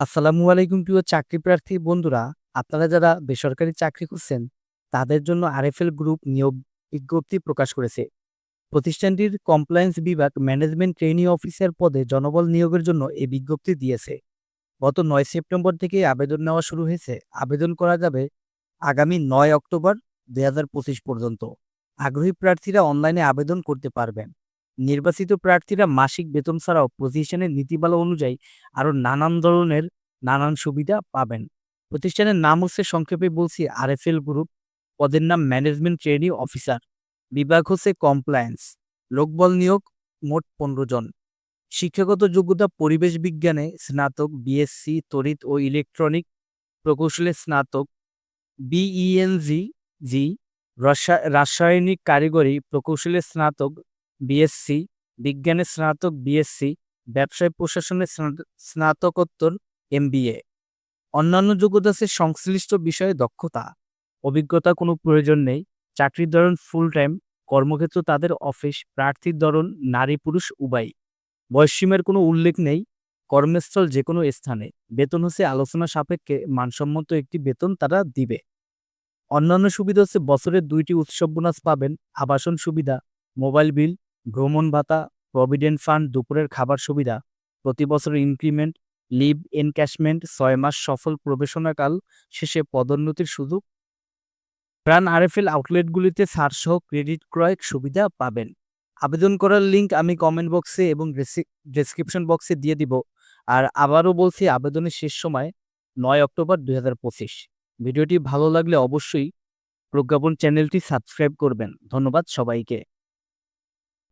আসসালামু আলাইকুম প্রিয় চাকরি প্রার্থী বন্ধুরা, আপনারা যারা বেসরকারি চাকরি করছেন তাদের জন্য আরএফএল গ্রুপ নিয়োগ বিজ্ঞপ্তি প্রকাশ করেছে। প্রতিষ্ঠানটির কমপ্লায়েন্স বিভাগ ম্যানেজমেন্ট ট্রেনিং অফিসার পদে জনবল নিয়োগের জন্য এই বিজ্ঞপ্তি দিয়েছে। গত নয় সেপ্টেম্বর থেকে আবেদন নেওয়া শুরু হয়েছে। আবেদন করা যাবে আগামী নয় অক্টোবর দু হাজার পঁচিশ পর্যন্ত। আগ্রহী প্রার্থীরা অনলাইনে আবেদন করতে পারবেন। নির্বাচিত প্রার্থীরা মাসিক বেতন ছাড়াও প্রতিষ্ঠানের নীতিমালা অনুযায়ী আরও নানান ধরনের নানান সুবিধা পাবেন। প্রতিষ্ঠানের নাম হচ্ছে সংক্ষেপে বলছি আরএফএল গ্রুপ, পদের নাম ম্যানেজমেন্ট ট্রেনিং অফিসার, বিভাগ হচ্ছে কমপ্লায়েন্স, লোকবল নিয়োগ মোট পনেরো জন। শিক্ষাগত যোগ্যতা পরিবেশ বিজ্ঞানে স্নাতক বিএসসি তড়িৎ ও ইলেকট্রনিক প্রকৌশলে স্নাতক বিইএনজি জি রাসায়নিক কারিগরি প্রকৌশলে স্নাতক বিএসসি বিজ্ঞানে স্নাতক বিএসসি ব্যবসায় প্রশাসনে স্নাতকোত্তর এমবিএ অন্যান্য যোগ্যতা সংশ্লিষ্ট বিষয়ে দক্ষতা। অভিজ্ঞতা কোনো প্রয়োজন নেই। চাকরির ধরন ফুল টাইম কর্মক্ষেত্র তাদের অফিস প্রার্থীর ধরন নারী পুরুষ উভয়ই। বয়সসীমার কোনো উল্লেখ নেই। কর্মস্থল যে কোনো স্থানে। বেতন হচ্ছে আলোচনা সাপেক্ষে মানসম্মত একটি বেতন তারা দিবে। অন্যান্য সুবিধা হচ্ছে বছরের দুইটি উৎসব বোনাস পাবেন। আবাসন সুবিধা, মোবাইল বিল ভ্রমণ ভাতা, প্রভিডেন্ট ফান্ড, দুপুরের খাবার সুবিধা, প্রতি বছর ইনক্রিমেন্ট, লিভ এনক্যাশমেন্ট, ছয় মাস সফল প্রবেশনাকাল শেষে পদোন্নতির সুযোগ। প্রাণ আরএফএল আউটলেটগুলিতে ছাড়সহ ক্রেডিট ক্রয় সুবিধা পাবেন। আবেদন করার লিংক আমি কমেন্ট বক্সে এবং ডেসক্রিপশন বক্সে দিয়ে দিব। আর আবারও বলছি, আবেদনের শেষ সময় নয় অক্টোবর দু হাজার পঁচিশ। ভিডিওটি ভালো লাগলে অবশ্যই প্রজ্ঞাপন চ্যানেলটি সাবস্ক্রাইব করবেন। ধন্যবাদ সবাইকে।